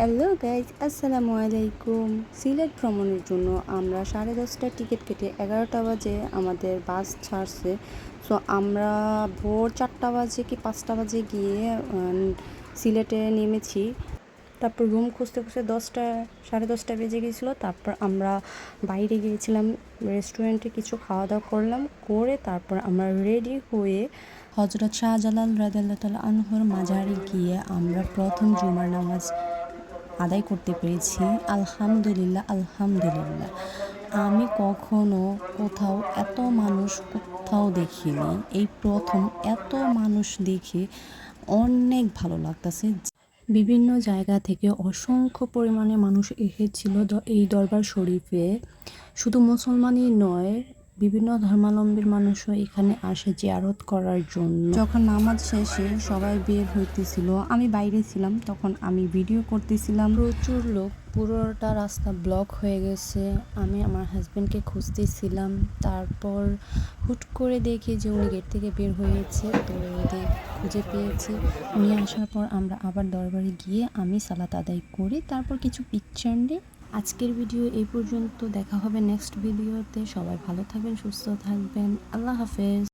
Hello guys আসসালামু আলাইকুম সিলেট ভ্রমণের জন্য আমরা সাড়ে দশটার টিকিট কেটে এগারোটা বাজে আমাদের বাস ছাড়ছে। সো আমরা ভোর চারটা বাজে কি পাঁচটা বাজে গিয়ে সিলেটে নেমেছি। তারপর রুম খুঁজতে খুঁজতে দশটা, সাড়ে দশটা বেজে গিয়েছিল। তারপর আমরা বাইরে গিয়েছিলাম রেস্টুরেন্টে কিছু খাওয়া দাওয়া করলাম, করে তারপর আমরা রেডি হয়ে হজরত শাহজালাল রাজাল্লাহ তাল আনহর মাজারে গিয়ে আমরা প্রথম জুমার নামাজ আদায় করতে পেরেছি। আলহামদুলিল্লাহ আলহামদুলিল্লাহ। আমি কখনো কোথাও এত মানুষ কোথাও দেখিনি। এই প্রথম এত মানুষ দেখে অনেক ভালো লাগতেছে। বিভিন্ন জায়গা থেকে অসংখ্য পরিমাণে মানুষ এসেছিল এই দরবার শরীফে। শুধু মুসলমানই নয় বিভিন্ন ধর্মাবলম্বীর মানুষও এখানে আসে জিয়ারত করার জন্য। যখন নামাজ শেষে সবাই বের হইতেছিল আমি বাইরে ছিলাম তখন আমি ভিডিও করতেছিলাম। প্রচুর লোক পুরোটা রাস্তা ব্লক হয়ে গেছে আমি আমার হাজব্যান্ডকে খুঁজতেছিলাম। তারপর হুট করে দেখি যে উনি গেট থেকে বের হয়েছে তো ওদের খুঁজে পেয়েছি। উনি আসার পর আমরা আবার দরবারে গিয়ে আমি সালাত আদায় করি তারপর কিছু পিকচার নিই আজকের ভিডিও এই পর্যন্ত। দেখা হবে নেক্সট ভিডিওতে সবাই ভালো থাকবেন, সুস্থ থাকবেন। আল্লাহ হাফেজ।